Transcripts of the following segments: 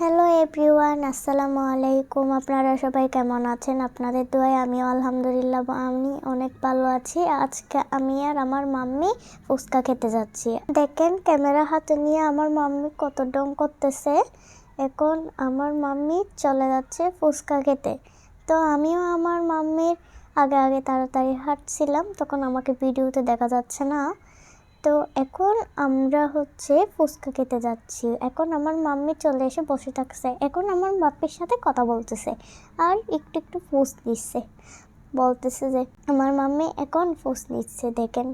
Hello everyone আসসালামু আলাইকুম। আপনারা সবাই কেমন আছেন? আপনাদের দোয়ায় আমি আলহামদুলিল্লাহ, আমি অনেক ভালো আছি। আজকে আমি আর আমার মাম্মি ফুচকা খেতে যাচ্ছি। দেখেন, ক্যামেরা হাতে নিয়ে আমার মাম্মি কত ডং করতেছে। এখন আমার মাম্মি চলে যাচ্ছে ফুচকা খেতে। তো আমিও আমার মাম্মির আগে আগে তাড়াতাড়ি হাঁটছিলাম, তখন আমাকে ভিডিওতে দেখা যাচ্ছে না। তো এখন আমরা হচ্ছে ফুচকা খেতে যাচ্ছি। এখন আমার মাম্মি চলে এসে বসে থাকছে এখন আমার বাপ্পির সাথে কথা বলতেছে আর একটু একটু ফুস দিচ্ছে বলতেছে যে, আমার মাম্মি এখন ফুস নিচ্ছে, দেখেন।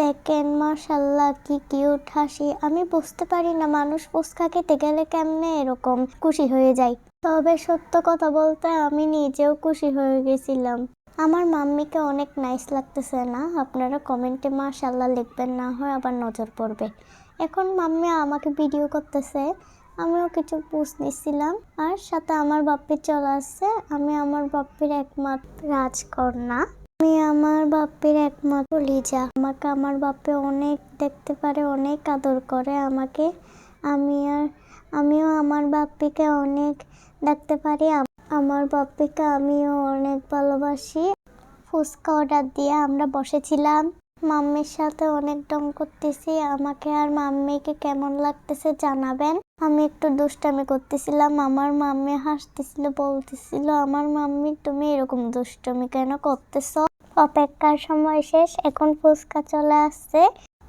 দেখেন মাশাল্লাহ কি কিউট হাসি। আমি বুঝতে পারি না মানুষ ফুচকা খেতে গেলে কেমনে এরকম খুশি হয়ে যায়। তবে সত্য কথা বলতে আমি নিজেও খুশি হয়ে গেছিলাম। আমার মাম্মিকে অনেক নাইস লাগতেছে না? আপনারা কমেন্টে মাশাল্লাহ লিখবেন, না হয় আবার নজর পড়বে। এখন মাম্মি আমাকে ভিডিও করতেছে, আমিও কিছু পুষ নিচ্ছিলাম। আর সাথে আমার বাপ্পি চলে আসছে, আমি আমার বাপ্পির একমাত্র রাজকন্যা। আমি আমার বাপ্পির একমাত্র লিজা। আমাকে আমার বাপ্পি অনেক দেখতে পারে, অনেক আদর করে আমাকে। আমি আর, আমিও আমার বাপ্পিকে অনেক দেখতে পারি। আমার বাপ্পিকে আমিও অনেক ভালোবাসি। ফুচকা অর্ডার দিয়ে আমরা বসেছিলাম। মাম্মির সাথে অনেক ডং করতেছি। আমাকে আর মাম্মিকে কেমন লাগতেছে জানাবেন। আমি একটু দুষ্টামি করতেছিলাম। আমার মাম্মি হাসতেছিল, বলতেছিল, আমার মাম্মি, তুমি এরকম দুষ্টামি কেন করতেছ? অপেক্ষার সময় শেষ, এখন ফুচকা চলে আসছে।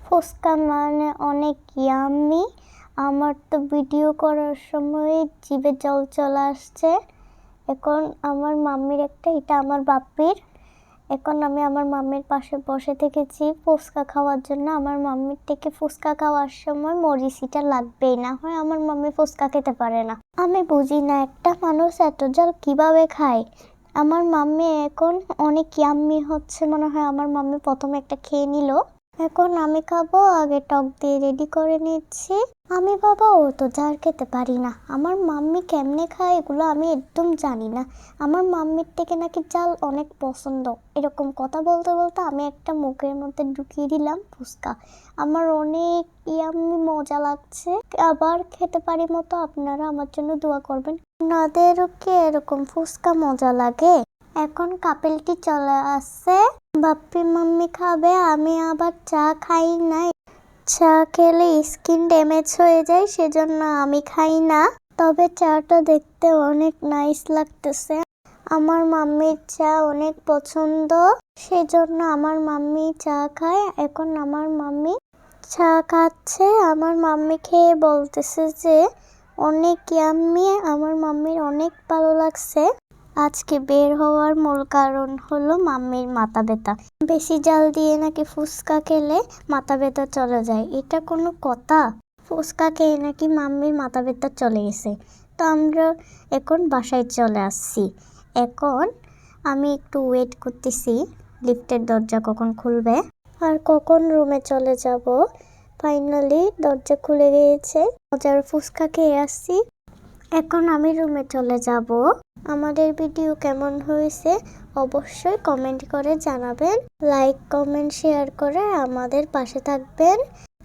ফুচকা মানে অনেক ইয়াম্মি আমার তো ভিডিও করার সময় জিভে জল চলে আসছে। এখন আমার মাম্মির একটা, এটা আমার বাপ্পির। এখন আমি আমার মাম্মির পাশে বসে থেকেছি ফুচকা খাওয়ার জন্য। আমার মাম্মির থেকে ফুচকা খাওয়ার সময় মরিচিটা লাগবেই, না হয় আমার মাম্মি ফুচকা খেতে পারে না। আমি বুঝি না একটা মানুষ এত জল কীভাবে খায়। আমার মাম্মি এখন অনেক ইয়াম্মি হচ্ছে মনে হয়। আমার মাম্মি প্রথমে একটা খেয়ে নিল। এখন আমি খাব, আগে টক দিয়ে রেডি করে নিচ্ছি। আমি বাবা, ও তো জার খেতে পারি না। আমার মাম্মি কেমনে খায় এগুলো আমি একদম জানি না। আমার মাম্মির থেকে নাকি জাল অনেক পছন্দ। এরকম কথা বলতে বলতে আমি একটা মুখের মধ্যে ঢুকিয়ে দিলাম ফুচকা। আমার অনেক ইয়াম্মি মজা লাগছে। আবার খেতে পারি মতো আপনারা আমার জন্য দোয়া করবেন। আপনাদেরও কি এরকম ফুচকা মজা লাগে? এখন কাপেলটি চলে আসছে বাপ্পি মাম্মি খাবে, আমি আবার চা খাই নাই। চা খেলে স্কিন ড্যামেজ হয়ে যায়, সেজন্য আমি খাই না। তবে চাটা দেখতে অনেক নাইস লাগতেছে। আমার মাম্মির চা অনেক পছন্দ, সেজন্য আমার মাম্মি চা খায়। এখন আমার মাম্মি চা খাচ্ছে। আমার মাম্মি খেয়ে বলতেছে যে, অনেক ইয়াম্মি, আমার মাম্মির অনেক ভালো লাগছে। আজকে বের হওয়ার মূল কারণ হলো মাম্মির মাথা ব্যথা। বেশি জাল দিয়ে নাকি ফুচকা খেলে মাথা ব্যথা চলে যায়, এটা কোনো কথা? ফুচকা খেয়ে নাকি মাম্মির মাথা ব্যথা চলে গেছে। তো আমরা এখন বাসায় চলে আসছি। এখন আমি একটু ওয়েট করতেছি লিফটের দরজা কখন খুলবে? আর কখন রুমে চলে যাব? ফাইনালি দরজা খুলে গিয়েছে। মজার ফুচকা খেয়ে আসছি। এখন আমি রুমে চলে যাব। আমাদের ভিডিও কেমন হয়েছে অবশ্যই কমেন্ট করে জানাবেন। লাইক কমেন্ট শেয়ার করে আমাদের পাশে থাকবেন।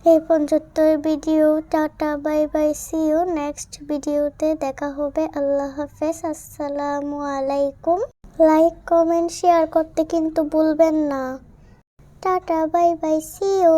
এই পর্যন্ত video tata bye bye see you next ভিডিওতে দেখা হবে। আল্লাহ হাফেজ। আসসালামু আলাইকুম। লাইক কমেন্ট শেয়ার করতে কিন্তু ভুলবেন না। Tata bye bye see you